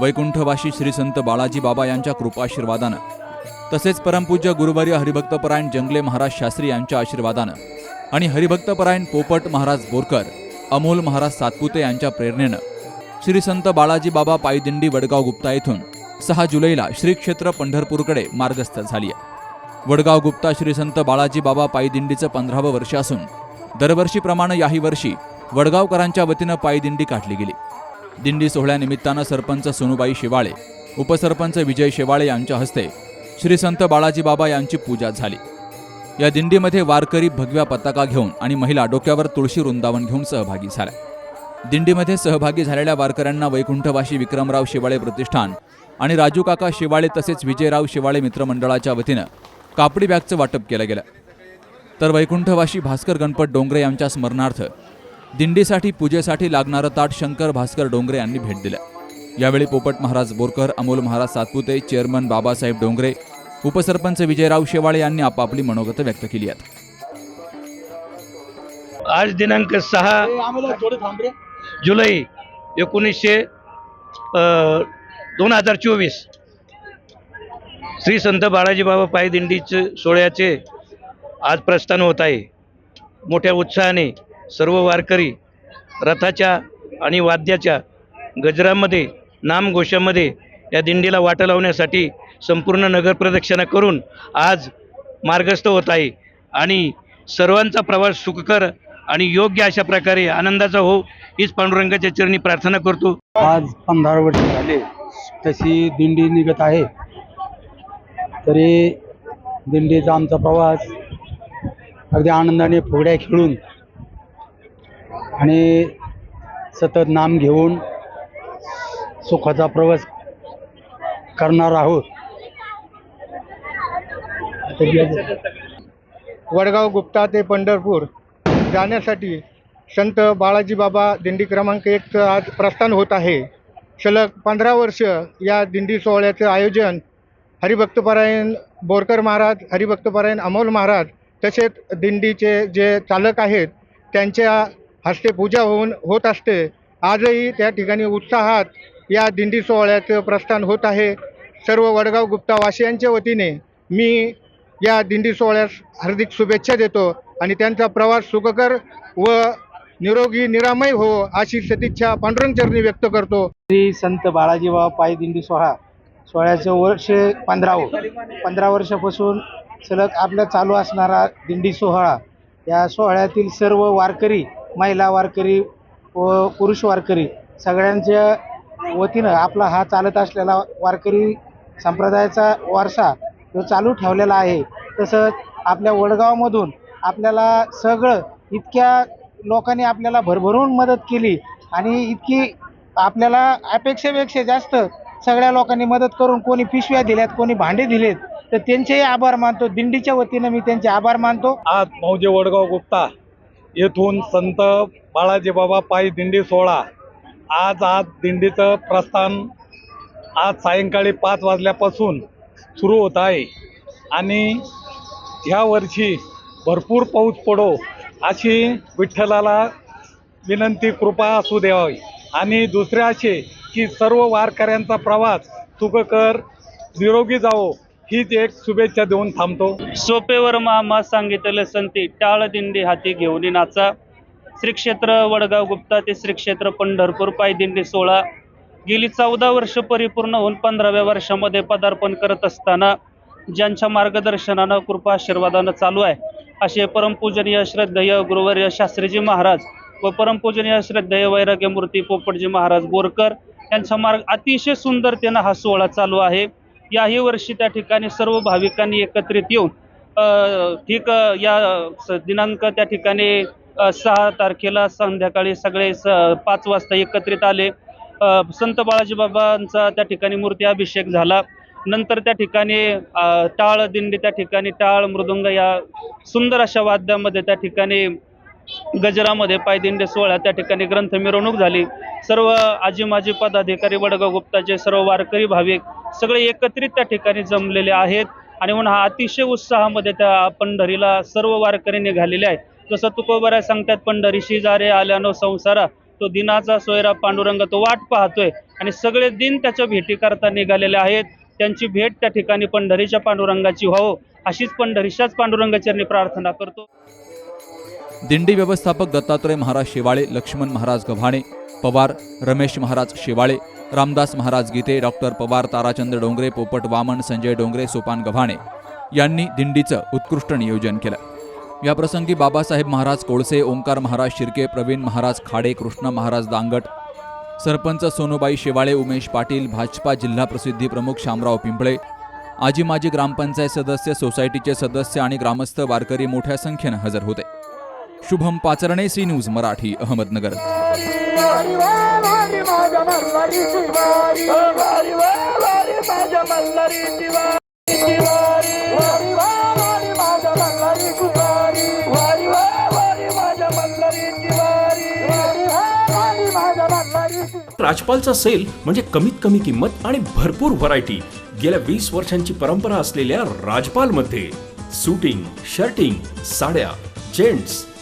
वैकुंठवासी श्री संत बाळाजी बाबा यांच्या कृपाशीर्वादानं. तसेच परमपूज्य गुरुवर्य हरिभक्तपरायण जंगले महाराज शास्त्री यांच्या आशीर्वादानं. आणि हरिभक्तपरायण पोपट महाराज बोरकर अमोल महाराज सातपुते यांच्या प्रेरणेनं. श्री संत बाळाजी बाबा पायदिंडी वडगाव गुप्ता येथून सहा जुलैला श्री क्षेत्र पंढरपूरकडे मार्गस्थ झाली आहे वडगाव गुप्ता श्री संत बाळाजी बाबा पायदिंडीचं पंधरावं वर्ष असून दरवर्षीप्रमाणे याही वर्षी वडगावकरांच्या वतीनं पायदिंडी काढली गेली. दिंडी सोहळ्यानिमित्तानं सरपंच सोनुबाई शिवाळे उपसरपंच विजय शेवाळे यांच्या हस्ते श्री संत बाळाजी बाबा यांची पूजा झाली. या दिंडीमध्ये वारकरी भगव्या पताका घेऊन आणि महिला डोक्यावर तुळशी वृंदावन घेऊन सहभागी झाल्या. दिंडीमध्ये सहभागी झालेल्या वारकऱ्यांना वैकुंठवाशी विक्रमराव शिवाळे प्रतिष्ठान आणि राजूकाका शिवाळे तसेच विजयराव शिवाळे मित्रमंडळाच्या वतीनं कापडी बॅगचं वाटप केलं गेलं. तर वैकुंठवाशी भास्कर गणपत डोंगरे यांच्या स्मरणार्थ दिंडीसाठी पूजेसाठी लागणारं ताट शंकर भास्कर डोंगरे यांनी भेट दिलं. यावेळी पोपट महाराज बोरकर अमोल महाराज सातपुते चेअरमन बाबासाहेब डोंगरे उपसरपंच विजयराव शेवाळे यांनी आपापली मनोगत व्यक्त केली आहेत. आज दिनांक सहा जुलै एकोणीसशे दोन हजार चोवीस. श्री संत बाळाजी बाबा पायदिंडीचे सोहळ्याचे आज प्रस्थान होत आहे. मोठ्या उत्साहाने सर्व वारकरी रथाच्या आणि वाद्याच्या गजरामध्ये नामघोषामध्ये या दिंडीला वाटा लावण्यासाठी संपूर्ण नगर प्रदक्षिणा करून आज मार्गस्थ होत आहे. आणि सर्वांचा प्रवास सुखकर आणि योग्य अशा प्रकारे आनंदाचा हो हीच पांडुरंगाच्या चरणी प्रार्थना करतो. आज पंधरा वर्ष झाले तशी दिंडी निघत आहे. तरी दिंडीचा आमचा प्रवास अगदी आनंदाने फुगड्या खेळून आणि सतत नाम घेऊन सुखाचा प्रवास करणार आहोत. वडगाव गुप्ता ते पंढरपूर. जाण्यासाठी संत बाळाजी बाबा दिंडी क्रमांक एकचं आज प्रस्थान होत आहे. सलग पंधरा वर्ष या दिंडी सोहळ्याचं आयोजन हरिभक्तपरायण बोरकर महाराज हरिभक्तपरायण अमोल महाराज तसेच दिंडीचे जे चालक आहेत त्यांच्या हस्ते पूजा होऊन होत असते. आजही त्या ठिकाणी उत्साहात या दिंडी सोहळ्याचं प्रस्थान होत आहे. सर्व वडगाव गुप्तावासियांच्या वतीने मी या दिंडी सोहळ्यास हार्दिक शुभेच्छा देतो आणि त्यांचा प्रवास सुखकर व निरोगी निरामय हो अशी सदिच्छा पांडुरंग चरणी व्यक्त करतो. श्री संत बाळाजी बाबा पायी दिंडी सोहळा. सोहळ्याचं वर्ष पंधरावं हो- पंधरा वर्षापासून सलग आपलं चालू असणारा दिंडी सोहळा. या सोहळ्यातील सर्व वारकरी महिला वारकरी व पुरुष वारकरी सगळ्यांच्या वतीनं आपला हा चालत असलेला वारकरी संप्रदायाचा वारसा जो चालू ठेवलेला आहे. तसंच आपल्या वडगावमधून आपल्याला सगळं इतक्या लोकांनी आपल्याला भरभरून मदत केली आणि इतकी आपल्याला अपेक्षेपेक्षा जास्त सगळ्या लोकांनी मदत करून कोणी पिशव्या दिल्यात कोणी भांडे दिलेत तर त्यांचेही आभार मानतो. दिंडीच्या वतीनं मी त्यांचे आभार मानतो. आज मौजे वडगाव गुप्ता येथून संत बाळाजी बाबा पायी दिंडी सोहळा. आज आज दिंडीचं प्रस्थान आज सायंकाळी पाच वाजल्यापासून सुरू होत आहे. आणि ह्या वर्षी भरपूर पाऊस पडो अशी विठ्ठलाला विनंती कृपा असू द्यावी. आणि दुसरे असे की सर्व वारकऱ्यांचा प्रवास सुखकर निरोगी जावो. हीच एक शुभेच्छा देऊन थांबतो. सोपेवर मामा सांगितलं संती टाळ दिंडी हाती घेऊन नाचा. श्री क्षेत्र वडगाव गुप्ता ते श्री क्षेत्र पंढरपूर पायदिंडी सोहळा. गेली चौदा वर्ष परिपूर्ण होऊन पंधराव्या वर्षामध्ये पदार्पण करत असताना ज्यांच्या मार्गदर्शनानं कृपा आशीर्वादानं चालू आहे असे परमपूजनीय श्रद्धेय गुरुवर्य शास्त्रीजी महाराज व परमपूजनीय श्रद्धेय वैराग्यमूर्ती पोपटजी महाराज बोरकर यांचा मार्ग अतिशय सुंदरतेनं हा सोहळा चालू आहे. याही वर्षी त्या ठिकाणी सर्व भाविकांनी एकत्रित येऊन ठीक या स- दिनांक त्या ठिकाणी सहा तारखेला संध्याकाळी सगळे स पाच वाजता एकत्रित आले. संत बाळाजी बाबांचा त्या ठिकाणी मूर्ती अभिषेक झाला. नंतर त्या ठिकाणी टाळ दिंडी त्या ठिकाणी टाळ मृदुंग या सुंदर अशा वाद्यामध्ये त्या ठिकाणी गजरामध्ये पायदिंडे सोहळा त्या ठिकाणी ग्रंथ मिरवणूक झाली. सर्व आजी माजी पदाधिकारी वडगाव गुप्ताचे सर्व वारकरी भाविक सगळे एकत्रित त्या ठिकाणी जमलेले आहेत. आणि म्हणून हा अतिशय उत्साहामध्ये त्या पंढरीला सर्व वारकरी निघालेले आहेत. जसं तुकोबऱ्या सांगतात पंढरीशी जारे आल्यानो संसारा तो दिनाचा सोयरा पांडुरंग तो वाट पाहतोय. आणि सगळे दिन त्याच्या भेटी करता निघालेले आहेत. त्यांची भेट त्या ठिकाणी पंढरीच्या पांडुरंगाची व्हावं अशीच पंढरीच्याच पांडुरंगाचरणी प्रार्थना करतो. दिंडी व्यवस्थापक दत्तात्रय महाराज शेवाळे लक्ष्मण महाराज गव्हाणे पवार रमेश महाराज शेवाळे रामदास महाराज गीते डॉक्टर पवार ताराचंद डोंगरे पोपट वामन संजय डोंगरे सोपान गव्हाणे यांनी दिंडीचं उत्कृष्ट नियोजन केलं. याप्रसंगी बाबासाहेब महाराज कोळसे ओंकार महाराज शिर्के प्रवीण महाराज खाडे कृष्ण महाराज दांगट सरपंच सोनूबाई शेवाळे उमेश पाटील भाजपा जिल्हा प्रसिद्धी प्रमुख शामराव पिंपळे आजी माजी ग्रामपंचायत सदस्य सोसायटीचे सदस्य आणि ग्रामस्थ वारकरी मोठ्या संख्येनं हजर होते. Shubham Pacharne C news Marathi Ahmednagar. राजपालचा sale म्हणजे कमीत कमी किंमत आणि भरपूर व्हरायटी गेल्या वीस वर्षांची परंपरा असलेल्या राजपालमध्ये सुटिंग शर्टिंग साड्या जेंट्स